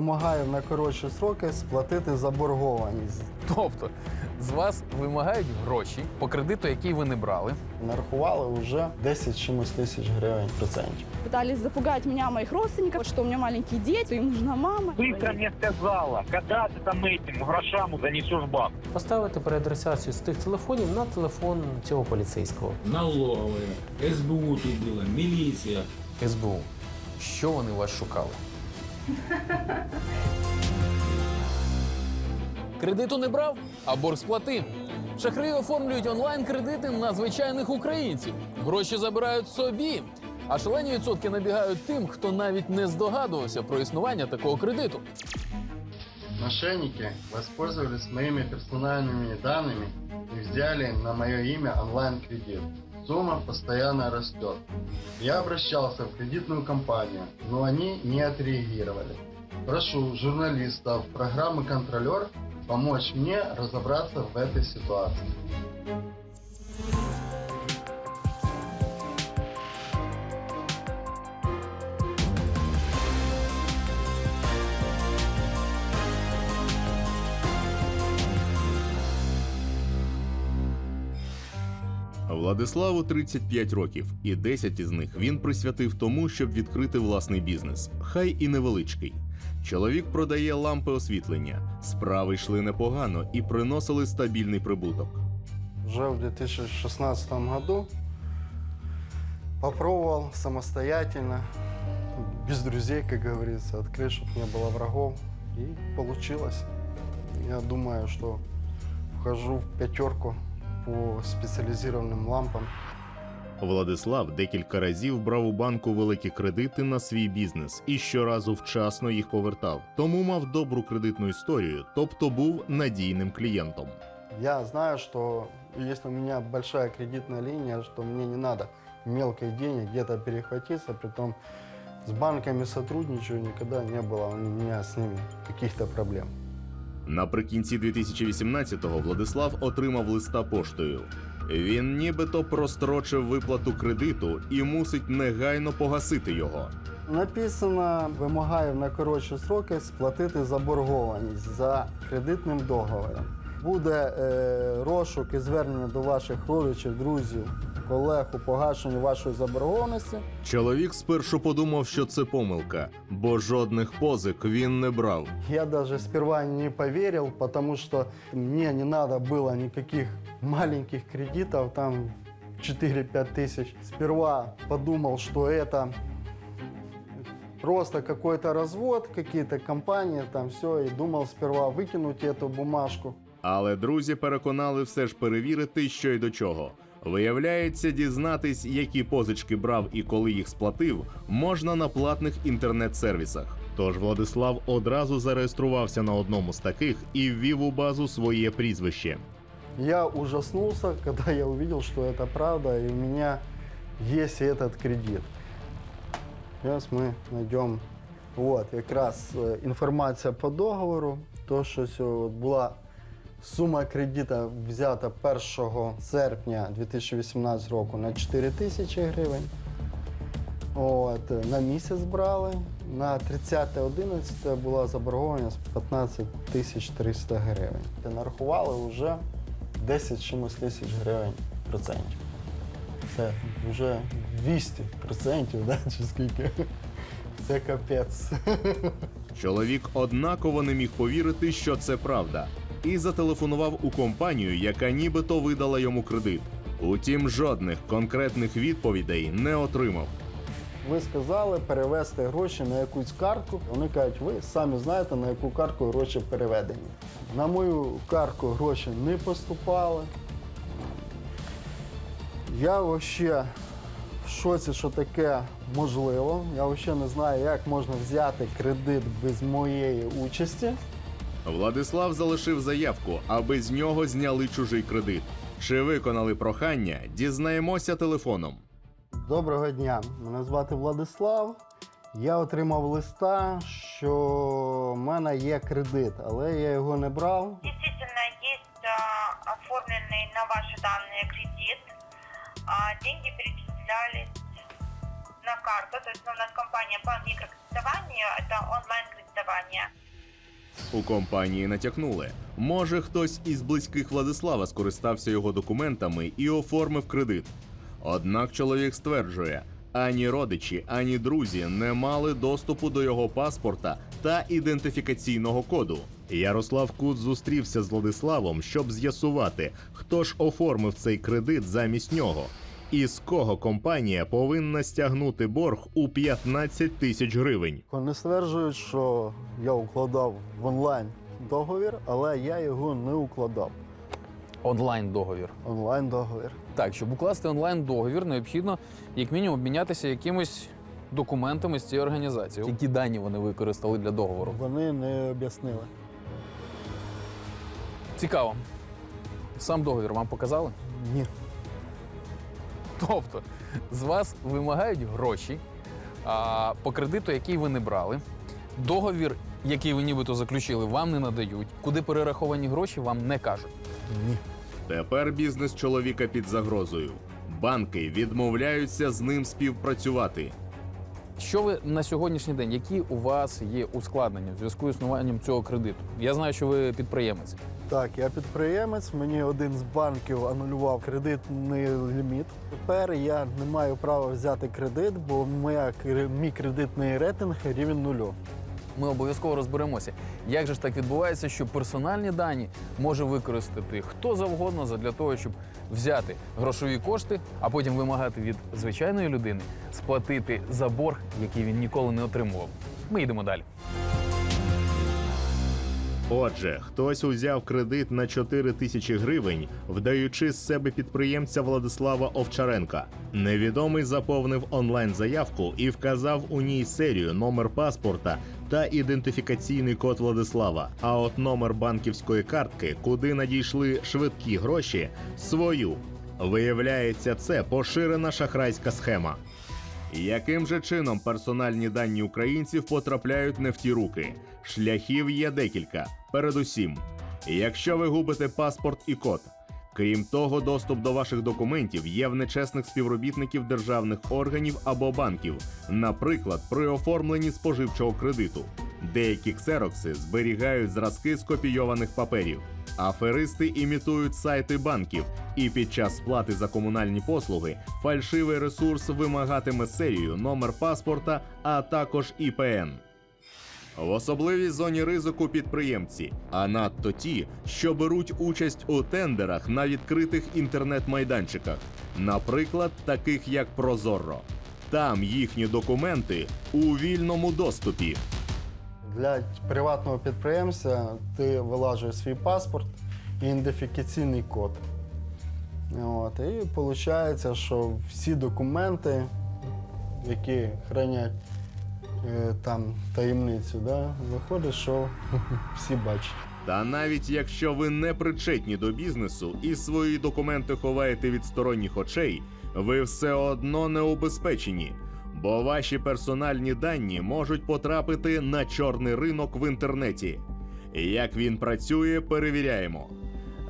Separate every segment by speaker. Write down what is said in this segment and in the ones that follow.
Speaker 1: Вимагаю на коротші сроки сплатити заборгованість.
Speaker 2: Тобто з вас вимагають гроші по кредиту, який ви не брали.
Speaker 1: Нарахували вже 10 чимось тисяч гривень процентів.
Speaker 3: Пытались запугать меня, моих родственников, что у меня маленькие дети, им нужна мама.
Speaker 4: Быстро мне сказала, когда ты там этим грошам занесешь баб.
Speaker 5: Поставити переадресацію з тих телефонів на телефон цього поліцейського.
Speaker 6: налоговая, СБУ тут было, милиция.
Speaker 2: СБУ. Що вони у вас шукали? Кредиту не брав, а борг сплатив. Шахраї оформлюють онлайн-кредити на звичайних українців. Гроші забирають собі. А шалені відсотки набігають тим, хто навіть не здогадувався про існування такого кредиту.
Speaker 1: Мошенники воспользовались моими персональными данными и взяли на мое имя онлайн-кредит. Сумма постоянно растет. Я обращался в кредитную компанию, но они не отреагировали. Прошу журналистов программы «Контролер» помочь мне разобраться в этой ситуации.
Speaker 7: Владиславу 35 років, і 10 із них він присвятив тому, щоб відкрити власний бізнес, хай і невеличкий. Чоловік продає лампи освітлення. Справи йшли непогано і приносили стабільний прибуток.
Speaker 1: Уже в 2016 году попробовал самостоятельно, без друзей, как говорится, открыть, чтобы не было врагов. И получилось. Я думаю, что вхожу в пятерку по специализированным лампам.
Speaker 7: Владислав декілька разів брав у банку великі кредити на свій бізнес і щоразу вчасно їх повертав. Тому мав добру кредитну історію, тобто був надійним клієнтом.
Speaker 1: Я знаю, что если у меня большая кредитная линия, что мне не надо мелких денег где-то перехватиться, притом с банками сотрудничаю, никогда не было у меня с ними каких-то проблем.
Speaker 7: Наприкінці 2018-го Владислав отримав листа поштою. Він нібито прострочив виплату кредиту і мусить негайно погасити його.
Speaker 1: Написано, вимагаю на коротші сроки сплатити заборгованість за кредитним договором Буде е, розшук і звернення до ваших родичів, друзів, колег у погашенні вашої заборгованості.
Speaker 7: Чоловік спершу подумав, що це помилка, бо жодних позик він не брав.
Speaker 1: Я даже сперва не поверил, потому что мне не надо было никаких маленьких кредитов, там 4-5 тысяч. Сперва подумал, что это просто какой-то развод, какие-то компании, там все, и думал сперва выкинуть эту бумажку.
Speaker 7: Але друзі переконали все ж перевірити, що й до чого. Виявляється, дізнатись, які позички брав і коли їх сплатив, можна на платних інтернет-сервісах. Тож Владислав одразу зареєструвався на одному з таких і ввів у базу своє прізвище.
Speaker 1: Я ужаснулся, когда я увидел, что это правда, и у меня есть этот кредит. Сейчас мы найдем вот, как раз э, информация по договору. То, що сьо- от була сума кредита взята 1 серпня 2018 року на 4 тисячі гривень. От, на місяць брали. На 30.11 була заборгованість 15 тисяч 300 гривень. Нарахували вже 10 чимось тисяч гривень процентів. Це вже 200 процентів, да? чи скільки? Це капець.
Speaker 7: Чоловік однаково не міг повірити, що це правда, і зателефонував у компанію, яка нібито видала йому кредит. Утім, жодних конкретних відповідей не отримав.
Speaker 1: Ви сказали перевести гроші на якусь картку. Вони кажуть, ви самі знаєте, на яку картку гроші переведені. На мою картку гроші не поступали. Я взагалі в шоці, що таке можливо. Я взагалі не знаю, як можна взяти кредит без моєї участі.
Speaker 7: Владислав залишив заявку, аби з нього зняли чужий кредит. Чи виконали прохання, дізнаємося телефоном.
Speaker 1: Доброго дня, мене звати Владислав. Я отримав листа, що в мене є кредит, але я його не брав.
Speaker 8: Действительно, есть а, оформленный на ваши данные кредит. А, деньги перечислялись на карту, то есть ну, у нас компания Банк кредитование, это онлайн-кредитование.
Speaker 7: У компанії натякнули. Може, хтось із близьких Владислава скористався його документами і оформив кредит. Однак чоловік стверджує, ані родичі, ані друзі не мали доступу до його паспорта та ідентифікаційного коду. Ярослав Кут зустрівся з Владиславом, щоб з'ясувати, хто ж оформив цей кредит замість нього, і з кого компанія повинна стягнути борг у 15 тисяч гривень.
Speaker 1: Вони стверджують, що я укладав в онлайн договір, але я його не укладав.
Speaker 2: Онлайн договір.
Speaker 1: Онлайн договір.
Speaker 2: Так, щоб укласти онлайн договір, необхідно як мінімум обмінятися якимись документами з цієї організації. Які дані вони використали для договору?
Speaker 1: Вони не об'яснили.
Speaker 2: Цікаво. Сам договір вам показали?
Speaker 1: Ні.
Speaker 2: Тобто з вас вимагають гроші а, по кредиту, який ви не брали. Договір, який ви нібито заключили, вам не надають. Куди перераховані гроші, вам не кажуть.
Speaker 1: Ні.
Speaker 7: Тепер бізнес чоловіка під загрозою. Банки відмовляються з ним співпрацювати.
Speaker 2: Що ви на сьогоднішній день? Які у вас є ускладнення в зв'язку з існуванням цього кредиту? Я знаю, що ви підприємець.
Speaker 1: Так, я підприємець, мені один з банків анулював кредитний ліміт. Тепер я не маю права взяти кредит, бо моя, мій кредитний рейтинг рівень нулю.
Speaker 2: Ми обов'язково розберемося, як же ж так відбувається, що персональні дані може використати хто завгодно для того, щоб взяти грошові кошти, а потім вимагати від звичайної людини сплатити за борг, який він ніколи не отримував. Ми йдемо далі.
Speaker 7: Отже, хтось узяв кредит на 4 тисячі гривень, вдаючи з себе підприємця Владислава Овчаренка. Невідомий заповнив онлайн-заявку і вказав у ній серію, номер паспорта та ідентифікаційний код Владислава. А от номер банківської картки, куди надійшли швидкі гроші, свою. Виявляється, це поширена шахрайська схема. Яким же чином персональні дані українців потрапляють не в ті руки? Шляхів є декілька. Передусім, якщо ви губите паспорт і код. Крім того, доступ до ваших документів є в нечесних співробітників державних органів або банків, наприклад, при оформленні споживчого кредиту. Деякі ксерокси зберігають зразки скопійованих паперів. Аферисти імітують сайти банків, і під час сплати за комунальні послуги фальшивий ресурс вимагатиме серію, номер паспорта, а також ІПН. В особливій зоні ризику підприємці, а надто ті, що беруть участь у тендерах на відкритих інтернет-майданчиках, наприклад, таких як Прозорро. Там їхні документи у вільному доступі.
Speaker 1: Для приватного підприємця ти вилажуєш свій паспорт і ідентифікаційний код. От, і виходить, що всі документи, які хранять там таємницю, да, виходить, що всі бачать.
Speaker 7: Та навіть якщо ви не причетні до бізнесу і свої документи ховаєте від сторонніх очей, ви все одно не убезпечені, бо ваші персональні дані можуть потрапити на чорний ринок в інтернеті. Як він працює, перевіряємо.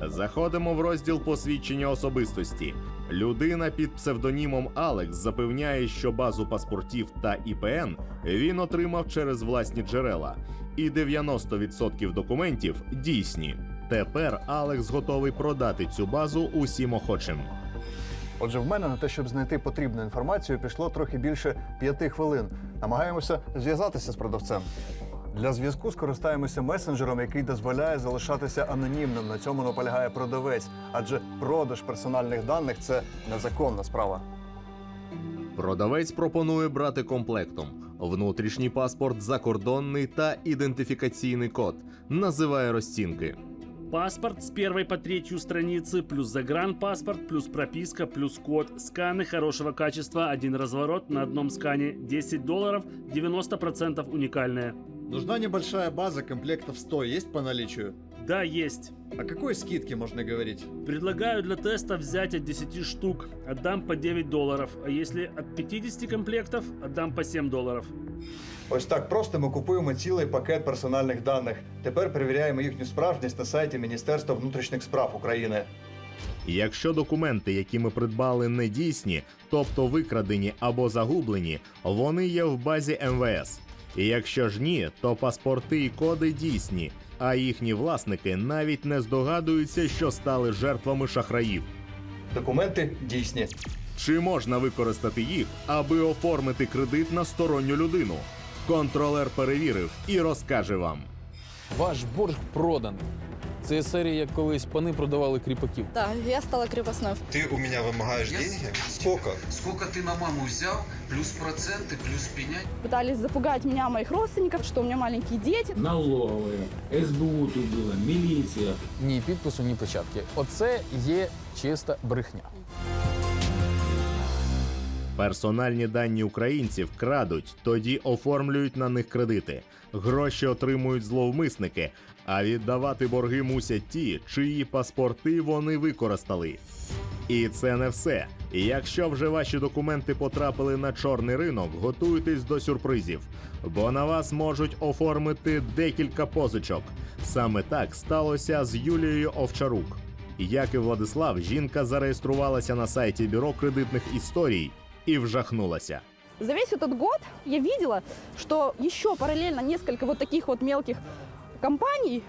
Speaker 7: Заходимо в розділ посвідчення особистості. Людина під псевдонімом Алекс запевняє, що базу паспортів та ІПН він отримав через власні джерела, і 90% документів дійсні. Тепер Алекс готовий продати цю базу усім охочим.
Speaker 9: Отже, в мене на те, щоб знайти потрібну інформацію, пішло трохи більше п'яти хвилин. Намагаємося зв'язатися з продавцем. Для зв'язку скористаємося месенджером, який дозволяє залишатися анонімним. На цьому наполягає продавець, адже продаж персональних даних це незаконна справа.
Speaker 7: Продавець пропонує брати комплектом: внутрішній паспорт, закордонний та ідентифікаційний код. Називає розцінки.
Speaker 10: Паспорт с первой по третью страницы, плюс загранпаспорт, плюс прописка, плюс код. Сканы хорошего качества, один разворот на одном скане. 10 долларов, 90% уникальные.
Speaker 9: Нужна небольшая база комплектов 100 есть по наличию?
Speaker 10: Да, есть.
Speaker 9: О какой скидке можно говорить?
Speaker 10: Предлагаю для теста взять от 10 штук, отдам по 9 долларов. А если от 50 комплектов, отдам по 7 долларов.
Speaker 9: Ось так просто ми купуємо цілий пакет персональних даних. Тепер перевіряємо їхню справжність на сайті Міністерства внутрішніх справ України.
Speaker 7: Якщо документи, які ми придбали, не дійсні, тобто викрадені або загублені, вони є в базі МВС. І якщо ж ні, то паспорти і коди дійсні, а їхні власники навіть не здогадуються, що стали жертвами шахраїв.
Speaker 9: Документи дійсні.
Speaker 7: Чи можна використати їх, аби оформити кредит на сторонню людину? Контролер перевірив і розкаже вам.
Speaker 2: Ваш борг проданий. Це із серії, як колись пани продавали кріпаків.
Speaker 3: Да, я стала крепостной.
Speaker 11: Ты у меня вымогаешь деньги? Сколько?
Speaker 12: Сколько ты на маму взял, плюс проценты, плюс пенять?
Speaker 3: Пытались запугать меня, моих родственников, что у меня маленькие дети.
Speaker 6: Налоговая, СБУ тут было, милиция.
Speaker 2: Ні підпису, ні печатки. Оце є чиста брехня.
Speaker 7: Персональні дані українців крадуть, тоді оформлюють на них кредити. Гроші отримують зловмисники, а віддавати борги мусять ті, чиї паспорти вони використали. І це не все. Якщо вже ваші документи потрапили на чорний ринок, готуйтесь до сюрпризів, бо на вас можуть оформити декілька позичок. Саме так сталося з Юлією Овчарук. Як і Владислав, жінка зареєструвалася на сайті бюро кредитних історій і вжахнулася.
Speaker 3: За весь этот год я видела, что еще параллельно несколько вот таких вот мелких компаний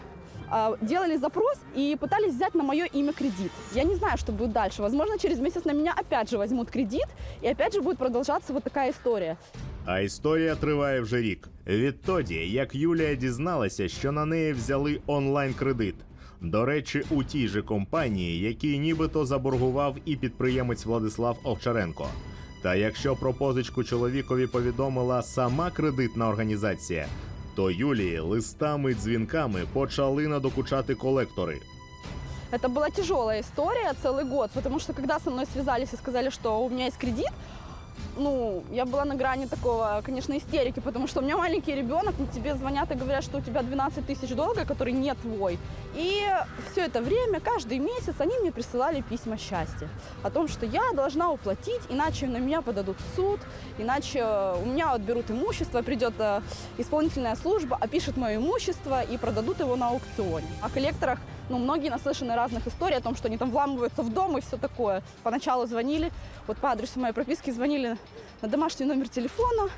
Speaker 3: а, делали запрос и пытались взять на мое имя кредит. Я не знаю, что будет дальше. Возможно, через месяц на меня опять же возьмут кредит, и опять же будет продолжаться вот такая история.
Speaker 7: А історія триває вже рік. Відтоді, як Юлія дізналася, що на неї взяли онлайн-кредит. До речі, у тій же компанії, якій нібито заборгував і підприємець Владислав Овчаренко. Та якщо про позичку чоловікові повідомила сама кредитна організація, то Юлії листами й дзвінками почали надокучати колектори.
Speaker 3: Это была тяжелая история целый год, потому что когда со мной связались и сказали, что у меня есть кредит, ну, я была на грани такого, конечно, истерики, потому что у меня маленький ребенок, и тебе звонят и говорят, что у тебя 12 тысяч долга, который не твой. И все это время, каждый месяц, они мне присылали письма счастья о том, что я должна уплатить, иначе на меня подадут в суд, иначе у меня отберут имущество, придет э, исполнительная служба, опишет мое имущество и продадут его на аукционе. О коллекторах, ну, многие наслышаны разных историй о том, что они там вламываются в дом и все такое. Поначалу звонили, вот по адресу моей прописки звонили на домашний номер телефона,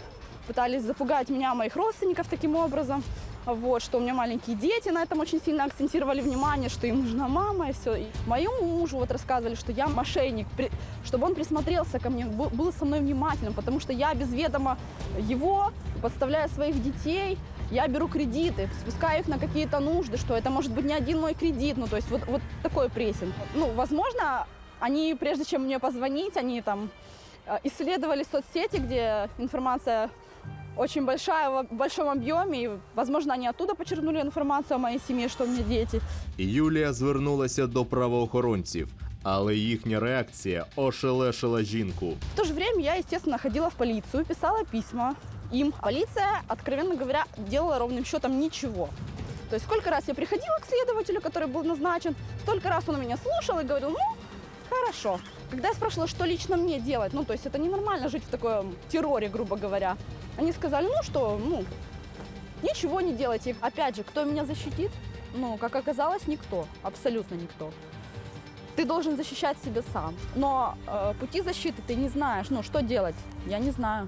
Speaker 3: пытались запугать меня, моих родственников таким образом. Вот, что у меня маленькие дети, на этом очень сильно акцентировали внимание, что им нужна мама и все. И моему мужу вот рассказывали, что я мошенник, при- чтобы он присмотрелся ко мне, был со мной внимательным, потому что я без ведома его, подставляя своих детей, я беру кредиты, спускаю их на какие-то нужды, что это может быть не один мой кредит, ну то есть вот, вот такой прессинг. Ну, возможно, они, прежде чем мне позвонить, они там исследовали соцсети, где информация очень большая, в большом объеме, и, возможно, они оттуда почерпнули информацию о моей семье, что у меня дети.
Speaker 7: Юлія звернулася до правоохоронців, але їхня реакція ошелешила жінку.
Speaker 3: В то же время я, естественно, ходила в полицию, писала письма им. Полиция, откровенно говоря, делала ровным счетом ничего. То есть сколько раз я приходила к следователю, который был назначен, столько раз он меня слушал и говорил, ну, хорошо. Когда я спрашивала, что лично мне делать, ну, то есть это ненормально жить в таком терроре, грубо говоря. Они сказали, ну, что, ну, ничего не делайте. Опять же, кто меня защитит? Ну, как оказалось, никто, абсолютно никто. Ты должен защищать себя сам. Но э, пути защиты ты не знаешь. Ну, что делать? Я не знаю.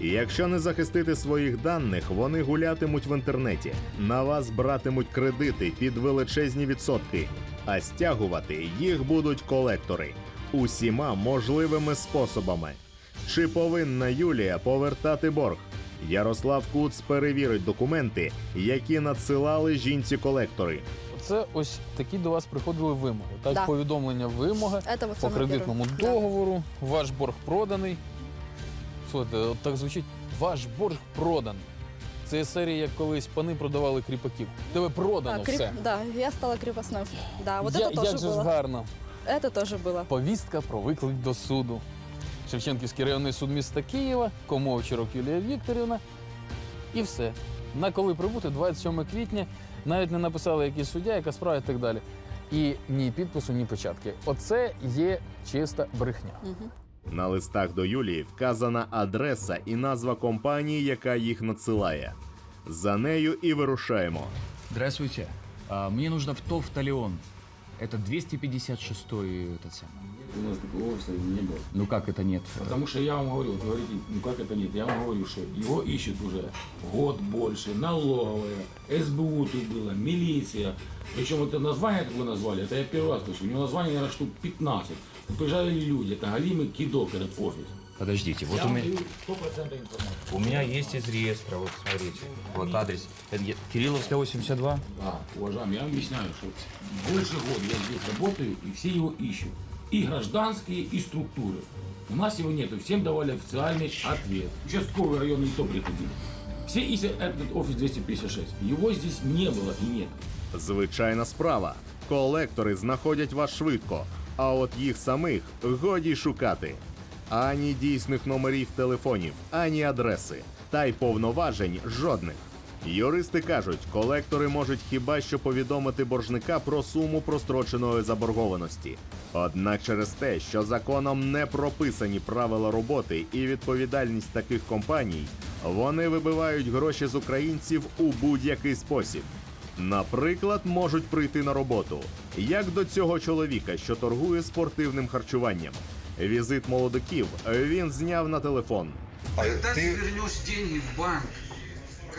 Speaker 7: І якщо не захистити своїх даних, вони гулятимуть в інтернеті. На вас братимуть кредити під величезні відсотки, а стягувати їх будуть колектори усіма можливими способами. Чи повинна Юлія повертати борг? Ярослав Куц перевірить документи, які надсилали жінці колектори.
Speaker 2: Це ось такі до вас приходили вимоги. Так,
Speaker 3: Да.
Speaker 2: повідомлення вимоги
Speaker 3: Это вот
Speaker 2: по
Speaker 3: самое
Speaker 2: кредитному
Speaker 3: первое.
Speaker 2: договору. Ваш борг проданий. Слухайте, от так звучить: ваш борг проданий. Це із серії, як колись пани продавали кріпаків. Тебе продано
Speaker 3: Да, креп-
Speaker 2: все.
Speaker 3: да, я стала крепостной. Да, вот
Speaker 2: Я-
Speaker 3: это тоже
Speaker 2: як же ж
Speaker 3: было.
Speaker 2: гарно.
Speaker 3: Это тоже было.
Speaker 2: Повістка про виклик до суду. Шевченківський районний суд міста Києва, Комовчарок Юлія Вікторівна. І все. На коли прибути 27 квітня, навіть не написали, який суддя, яка справа і так далі. І ні підпису, ні печатки. Оце є чиста брехня.
Speaker 3: Мгм.
Speaker 7: На листах до Юлії вказана адреса і назва компанії, яка їх надсилає. За нею і вирушаємо.
Speaker 12: Здравствуйте. А, мне нужно в ТОВ Талион. Это 256 этот самый.
Speaker 6: У нас такого офиса не было.
Speaker 12: Ну как это нет?
Speaker 6: Потому что я вам говорю, вот говорите, ну как это нет, я вам говорю, что его ищут уже год больше, налоговая, СБУ тут было, милиция. Причем это название такое назвали, это я первый раз слышу. У него название, наверное, штук 15. Тут приезжали люди, это Галимый Кидок, этот офис.
Speaker 12: Подождите, вот
Speaker 6: я
Speaker 12: у
Speaker 6: вам
Speaker 12: меня,
Speaker 6: даю 100% информации.
Speaker 12: у меня есть из реестра, вот смотрите, вот адрес. Это я- Кирилловская 82.
Speaker 6: Да, уважаемый, я вам объясняю, что больше года я здесь работаю, и все его ищут. И гражданские, и структуры. У нас его нету, всем давали официальный ответ. Участковый район и то приходили. Все ищут этот офис 256. Его здесь не было и нет.
Speaker 7: Звичайна справа. Колектори знаходять вас швидко, а от їх самих годі шукати. Ані дійсних номерів телефонів, ані адреси, та й повноважень жодних. Юристи кажуть, колектори можуть хіба що повідомити боржника про суму простроченої заборгованості. Однак через те, що законом не прописані правила роботи і відповідальність таких компаній, вони вибивають гроші з українців у будь-який спосіб. Наприклад, можуть прийти на роботу, як до цього чоловіка, що торгує спортивним харчуванням. Візит молодиків він зняв на телефон.
Speaker 11: А
Speaker 12: Когда ты
Speaker 11: ты,
Speaker 12: вернешь деньги в банк?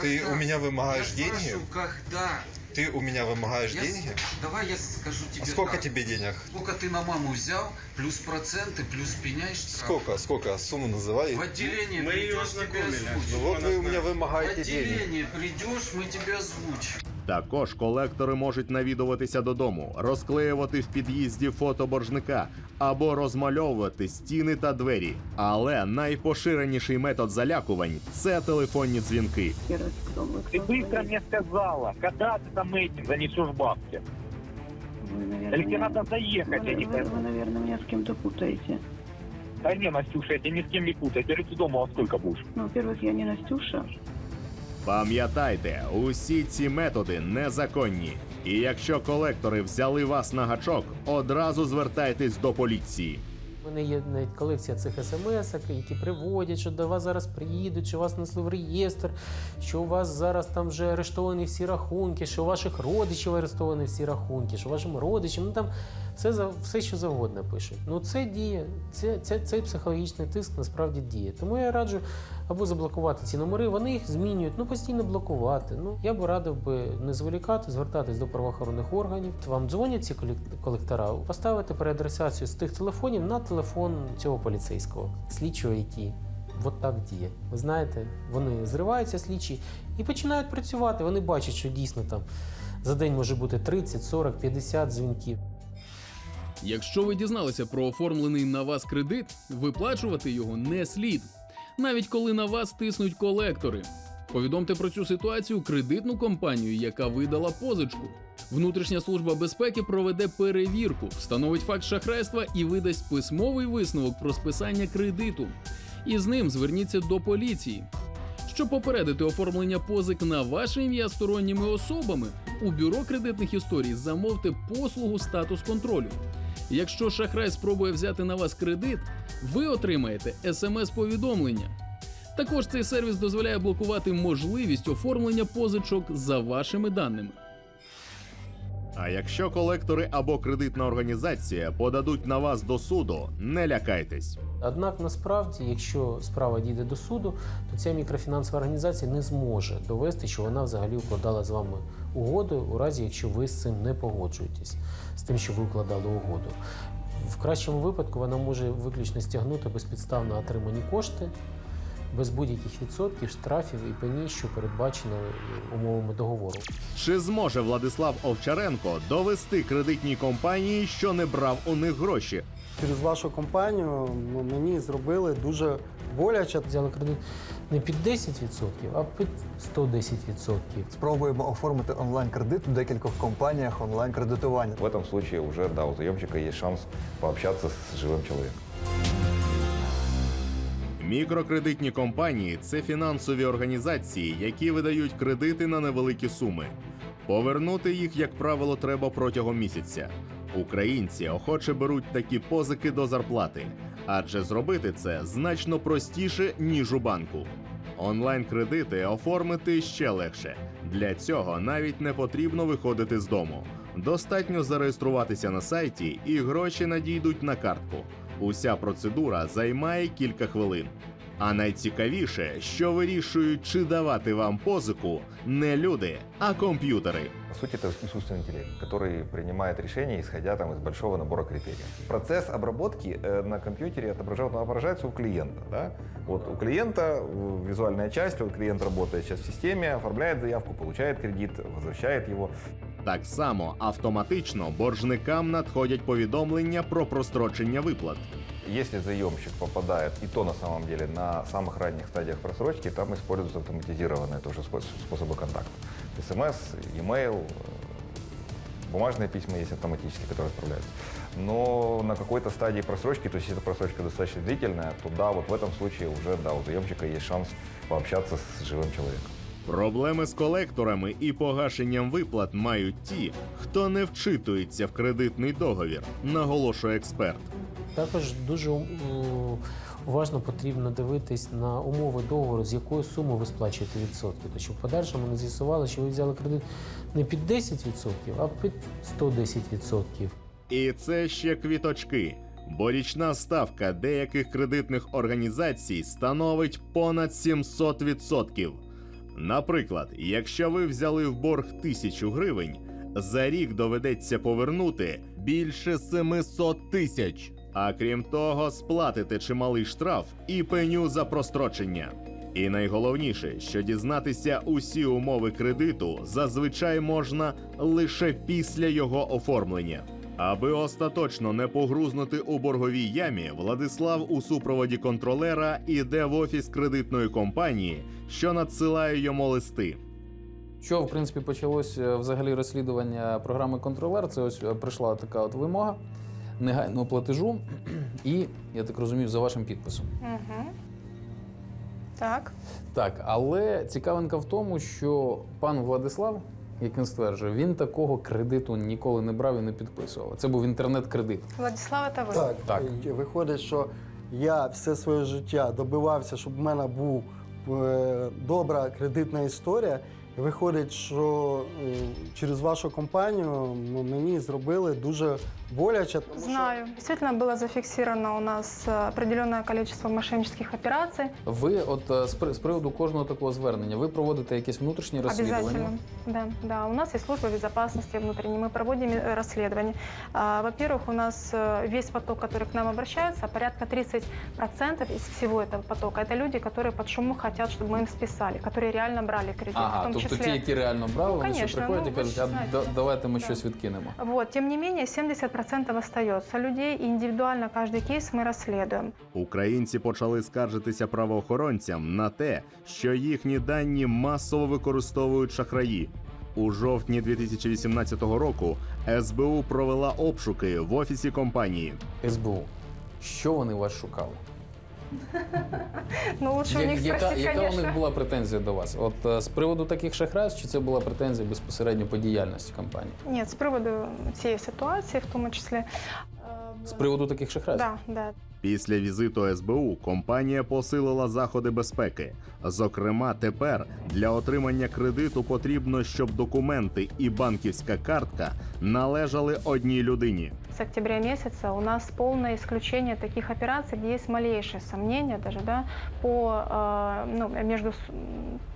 Speaker 11: ты
Speaker 12: Когда?
Speaker 11: у меня вымогаешь
Speaker 12: я
Speaker 11: деньги?
Speaker 12: спрашиваю, когда?
Speaker 11: Ты у меня вымогаешь
Speaker 12: Я с-
Speaker 11: деньги?
Speaker 12: Давай я скажу тебе
Speaker 11: А сколько
Speaker 12: так.
Speaker 11: тебе денег?
Speaker 12: Сколько ты на маму взял, плюс проценты, плюс пеняешь штраф.
Speaker 11: Сколько? Сколько? Сумму называй.
Speaker 12: В отделение придешь, тебе озвучим.
Speaker 11: Ну вот вы у меня
Speaker 12: В
Speaker 11: вымогаете деньги.
Speaker 12: отделение придешь, мы тебе озвучим.
Speaker 7: Також колектори можуть навідуватися додому, розклеювати в під'їзді фото боржника або розмальовувати стіни та двері. Але найпоширеніший метод залякувань це телефонні дзвінки.
Speaker 4: Ты быстро мне сказала, когда ты там этим занесешь бабки. Или тебе надо заехать, я не пойму.
Speaker 8: наверное, меня с кем-то путаете.
Speaker 4: Да не, Настюша, я тебя ни с кем не путаю. Теперь ты дома во сколько будешь?
Speaker 8: Ну, во-первых, я не Настюша.
Speaker 7: Пам'ятайте, усі ці методи незаконні. І якщо колектори взяли вас на гачок, одразу звертайтесь до поліції.
Speaker 5: У мене є навіть колекція цих смс, які приводять, що до вас зараз приїдуть, що вас несли в реєстр, що у вас зараз там вже арештовані всі рахунки, що у ваших родичів арештовані всі рахунки, що вашим родичам, ну там все, за- все що завгодно пишуть. Ну це діє, це, це, цей психологічний тиск насправді діє. Тому я раджу або заблокувати ці номери, вони їх змінюють, ну постійно блокувати. Ну я би радив би не зволікати, звертатись до правоохоронних органів. Вам дзвонять ці колек- колектора, поставити переадресацію з тих телефонів на телефон цього поліцейського, слідчого, який от так діє. Ви знаєте, вони зриваються слідчі і починають працювати. Вони бачать, що дійсно там за день може бути 30, 40, 50 дзвінків.
Speaker 2: Якщо ви дізналися про оформлений на вас кредит, виплачувати його не слід, навіть коли на вас тиснуть колектори. Повідомте про цю ситуацію кредитну компанію, яка видала позичку. Внутрішня служба безпеки проведе перевірку, встановить факт шахрайства і видасть письмовий висновок про списання кредиту. І з ним зверніться до поліції. Щоб попередити оформлення позик на ваше ім'я сторонніми особами, у бюро кредитних історій замовте послугу статус контролю. Якщо шахрай спробує взяти на вас кредит, ви отримаєте смс-повідомлення. Також цей сервіс дозволяє блокувати можливість оформлення позичок за вашими даними.
Speaker 7: А якщо колектори або кредитна організація подадуть на вас до суду, не лякайтесь.
Speaker 5: Однак насправді, якщо справа дійде до суду, то ця мікрофінансова організація не зможе довести, що вона взагалі укладала з вами угоду, у разі якщо ви з цим не погоджуєтесь, з тим, що ви укладали угоду. В кращому випадку вона може виключно стягнути безпідставно отримані кошти без будь-яких відсотків, штрафів і пені, що передбачено умовами договору.
Speaker 7: Чи зможе Владислав Овчаренко довести кредитній компанії, що не брав у них гроші?
Speaker 1: Через вашу компанію ну, мені зробили дуже боляче.
Speaker 5: Взяли кредит не під 10%, а під 110%.
Speaker 9: Спробуємо оформити онлайн-кредит у декількох компаніях онлайн-кредитування.
Speaker 13: В этом случае уже, да, у заемщика есть шанс пообщаться с живым человеком.
Speaker 7: Мікрокредитні компанії це фінансові організації, які видають кредити на невеликі суми. Повернути їх, як правило, треба протягом місяця. Українці охоче беруть такі позики до зарплати, адже зробити це значно простіше, ніж у банку. Онлайн-кредити оформити ще легше. Для цього навіть не потрібно виходити з дому. Достатньо зареєструватися на сайті, і гроші надійдуть на картку. Уся процедура займає кілька хвилин. А найцікавіше, що вирішують, чи давати вам позику не люди, а комп'ютери.
Speaker 13: По сути, это искусственный интеллект, который принимает решения, исходя там, из большого набора критериев. Процесс обработки э, на компьютере отображает, ну, отображается у клиента. Да? Вот у клиента э, визуальная часть, вот клиент работает сейчас в системе, оформляет заявку, получает кредит, возвращает его.
Speaker 7: Так само автоматично боржникам надходять повідомлення про прострочення виплат.
Speaker 13: Если заемщик попадает, и то на самом деле на самых ранних стадиях просрочки, там используются автоматизированные тоже спо- способы контакта. СМС, e-mail, э, бумажные письма есть автоматически, которые отправляются. Но на какой-то стадии просрочки, то есть если эта просрочка достаточно длительная, то да, вот в этом случае уже да, у заемщика есть шанс пообщаться с живым человеком.
Speaker 7: Проблеми з колекторами і погашенням виплат мають ті, хто не вчитується в кредитний договір, наголошує експерт.
Speaker 5: Також дуже уважно потрібно дивитись на умови договору, з якої суми ви сплачуєте відсотки. Тобто, щоб в подальшому не з'ясували, що ви взяли кредит не під 10%, а під 110%.
Speaker 7: І це ще квіточки. Бо річна ставка деяких кредитних організацій становить понад 700%. Наприклад, якщо ви взяли в борг тисячу гривень, за рік доведеться повернути більше 700 тисяч. А крім того, сплатите чималий штраф і пеню за прострочення. І найголовніше, що дізнатися усі умови кредиту зазвичай можна лише після його оформлення. Аби остаточно не погрузнути у борговій ямі, Владислав у супроводі контролера іде в офіс кредитної компанії, що надсилає йому листи.
Speaker 2: Що, в принципі, почалось е, взагалі розслідування програми контролер. Це ось е, прийшла така от вимога негайного платежу, і я так розумію, за вашим підписом.
Speaker 14: Угу. Так.
Speaker 2: Так, але цікавинка в тому, що пан Владислав, як він стверджує, він такого кредиту ніколи не брав і не підписував. Це був інтернет-кредит.
Speaker 14: Владислава та ви.
Speaker 1: Так,
Speaker 2: Так.
Speaker 1: виходить, що я все своє життя добивався, щоб в мене був е, добра кредитна історія. Виходить, що е, через вашу компанію мені зробили дуже боляче. тому що-
Speaker 14: Знаю. Действительно было зафиксировано у нас э, определенное количество мошеннических операций.
Speaker 2: Ви, от е, з при- з приводу кожного такого звернення, ви проводите якісь внутрішні розслідування.
Speaker 14: Обязательно. Да, да. У нас есть служба безопасности внутренней. Мы проводим э, расследование. А, Во-первых, у нас э, весь поток, который к нам обращается, порядка 30% из всего этого потока, это люди, которые под шуму хотят, чтобы мы им списали, которые реально брали кредит. в
Speaker 2: Ага,
Speaker 14: том
Speaker 2: тобто
Speaker 14: числе...
Speaker 2: ті, які реально брали,
Speaker 14: Ну,
Speaker 2: вони ще
Speaker 14: конечно,
Speaker 2: приходять
Speaker 14: ну,
Speaker 2: і
Speaker 14: ви
Speaker 2: кажуть,
Speaker 14: ж
Speaker 2: а
Speaker 14: знаєте.
Speaker 2: да- давайте ми
Speaker 14: Да.
Speaker 2: щось відкинемо.
Speaker 14: Вот, тем не менее, 70% остается людей, и индивидуально каждый кейс мы расследуем.
Speaker 7: Українці почали скаржитися правоохоронцям на те, що їхні дані масово використовують шахраї. У жовтні 2018 року СБУ провела обшуки в офісі компанії.
Speaker 2: СБУ. Що вони вас шукали?
Speaker 14: Ну, лучше у них
Speaker 2: яка,
Speaker 14: спросить,
Speaker 2: яка у
Speaker 14: конечно.
Speaker 2: них була претензія до вас? От е, з приводу таких шахрайств, чи це була претензія безпосередньо по діяльності компанії?
Speaker 14: Нет, з приводу цієї ситуації, в тому числі.
Speaker 2: З приводу таких шахрайств?
Speaker 14: Да, да.
Speaker 7: Після візиту СБУ компанія посилила заходи безпеки. Зокрема, тепер для отримання кредиту потрібно, щоб документи і банківська картка належали одній людині.
Speaker 14: С октября месяца у нас полное исключение таких операций, где есть малейшие сомнения даже, да, по, э, ну, между с- м,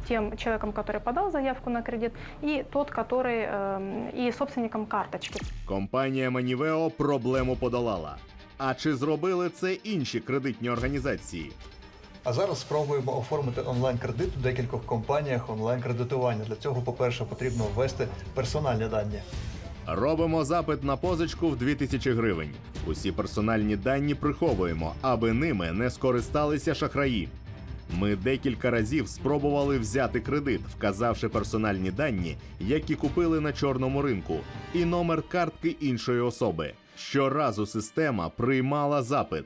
Speaker 14: тем человеком, который подал заявку на кредит, и тот, который, э, и собственником карточки.
Speaker 7: Компанія Манівео проблему подолала. А чи зробили це інші кредитні організації?
Speaker 9: А зараз спробуємо оформити онлайн-кредит у декількох компаніях онлайн-кредитування. Для цього, по-перше, потрібно ввести персональні дані.
Speaker 7: Робимо запит на позичку в 2000 гривень. Усі персональні дані приховуємо, аби ними не скористалися шахраї. Ми декілька разів спробували взяти кредит, вказавши персональні дані, які купили на чорному ринку, і номер картки іншої особи. Щоразу система приймала запит.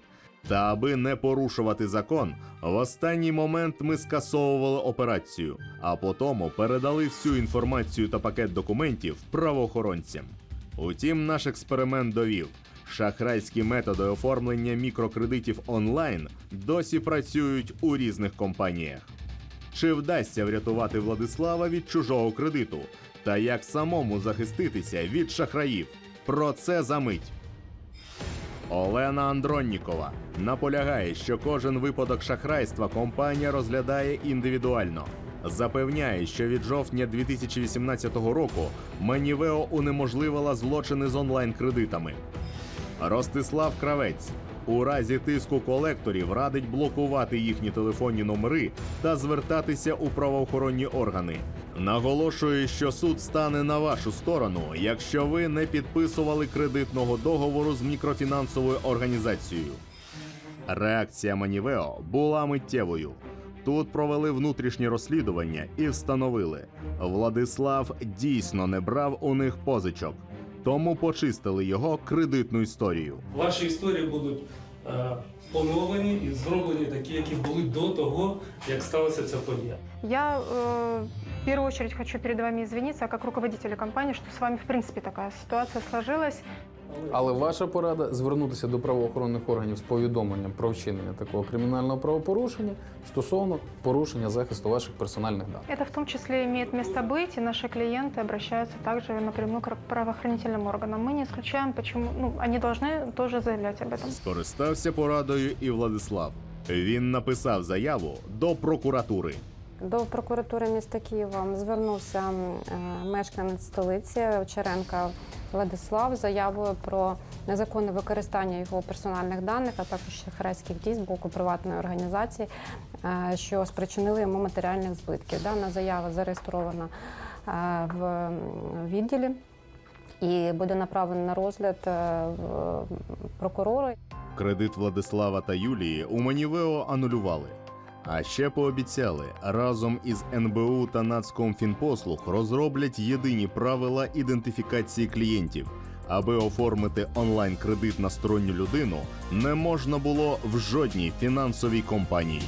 Speaker 7: Та аби не порушувати закон, в останній момент ми скасовували операцію, а потому передали всю інформацію та пакет документів правоохоронцям. Утім, наш експеримент довів. Шахрайські методи оформлення мікрокредитів онлайн досі працюють у різних компаніях. Чи вдасться врятувати Владислава від чужого кредиту? Та як самому захиститися від шахраїв? Про це за мить. Олена Андроннікова наполягає, що кожен випадок шахрайства компанія розглядає індивідуально. Запевняє, що від жовтня 2018 року Манівео унеможливила злочини з онлайн-кредитами. Ростислав Кравець у разі тиску колекторів радить блокувати їхні телефонні номери та звертатися у правоохоронні органи. Наголошує, що суд стане на вашу сторону, якщо ви не підписували кредитного договору з мікрофінансовою організацією. Реакція Манівео була миттєвою. Тут провели внутрішнє розслідування і встановили, Владислав дійсно не брав у них позичок, тому почистили його кредитну історію.
Speaker 15: Ваші історії будуть е, поновлені і зроблені такі, які були до того, як сталася ця подія.
Speaker 14: Я э, в первую очередь хочу перед вами извиниться, как руководителя компании, что с вами в принципе такая ситуация сложилась.
Speaker 2: Але ваша порада звернутися до правоохоронних органів з повідомленням про вчинення такого кримінального правопорушення стосовно порушення захисту ваших персональних даних.
Speaker 14: Это в том числе имеет место быть, и наши клиенты обращаются также напрямую к правоохранительным органам. Мы не исключаем, почему, ну, они должны тоже заявлять об этом.
Speaker 7: Скористався порадою і Владислав. Він написав заяву до прокуратури.
Speaker 16: До прокуратури міста Києва звернувся е, мешканець столиці Очеренка Владислав з заявою про незаконне використання його персональних даних, а також шахрайських дій з боку приватної організації, е, що спричинили йому матеріальних збитків. Дана заява зареєстрована е, в відділі і буде направлена на розгляд прокурора.
Speaker 7: Кредит Владислава та Юлії у Манівео анулювали. А ще пообіцяли разом із НБУ та Нацкомфінпослуг розроблять єдині правила ідентифікації клієнтів. Аби оформити онлайн-кредит на сторонню людину, не можна було в жодній фінансовій компанії.